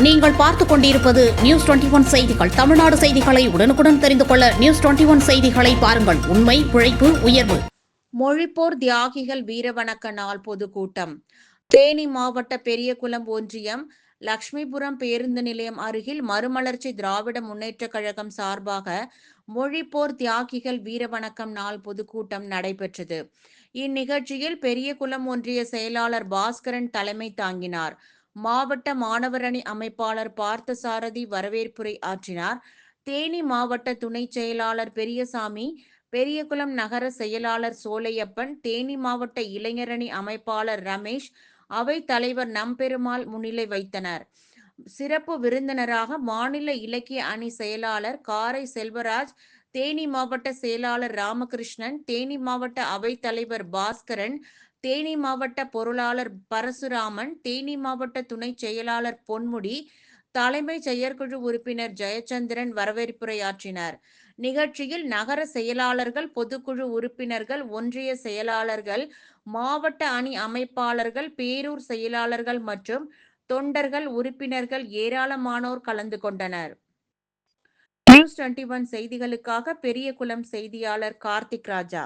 நீங்கள் பார்த்துக் கொண்டிருப்பது நியூஸ் டுவெண்டி ஒன் செய்திகள். தமிழ்நாடு செய்திகளை உடனுக்குடன் தெரிந்து கொள்ள நியூஸ் டுவெண்டி ஒன் செய்திகளை பாருங்கள். உண்மை உழைப்பு உயர்வு. மொழிப்போர் தியாகிகள் வீரவணக்க நாள் பொதுக்கூட்டம். தேனி மாவட்ட பெரியகுளம் ஒன்றியம் லக்ஷ்மிபுரம் பேருந்து நிலையம் அருகில் மறுமலர்ச்சி திராவிட முன்னேற்றக் கழகம் சார்பாக மொழிப்போர் தியாகிகள் வீரவணக்கம் நாள் பொதுக்கூட்டம் நடைபெற்றது. இந்நிகழ்ச்சியில் பெரியகுளம் ஒன்றிய செயலாளர் பாஸ்கரன் தலைமை தாங்கினார். மாவட்ட மாணவரணி அமைப்பாளர் பார்த்தசாரதி வரவேற்புரை ஆற்றினார். தேனி மாவட்ட துணை செயலாளர் பெரியசாமி பெரியகுளம் நகர செயலாளர் சோலையப்பன் தேனி மாவட்ட இளைஞரணி அமைப்பாளர் ரமேஷ் அவை தலைவர் நம்பெருமாள் முன்னிலை வைத்தனர். சிறப்பு விருந்தினராக மாநில இலக்கிய அணி செயலாளர் காரை செல்வராஜ் தேனி மாவட்ட செயலாளர் ராமகிருஷ்ணன் தேனி மாவட்ட அவைத் தலைவர் பாஸ்கரன் தேனி மாவட்ட பொருளாளர் பரசுராமன் தேனி மாவட்ட துணை செயலாளர் பொன்முடி தலைமை செயற்குழு உறுப்பினர் ஜெயச்சந்திரன் வரவேற்புரையாற்றினார். நிகழ்ச்சியில் நகர செயலாளர்கள் பொதுக்குழு உறுப்பினர்கள் ஒன்றிய செயலாளர்கள் மாவட்ட அணி அமைப்பாளர்கள் பேரூர் செயலாளர்கள் மற்றும் தொண்டர்கள் உறுப்பினர்கள் ஏராளமானோர் கலந்து கொண்டனர். நியூஸ் டுவெண்ட்டி ஒன் செய்திகளுக்காக பெரியகுளம் செய்தியாளர் கார்த்திக் ராஜா.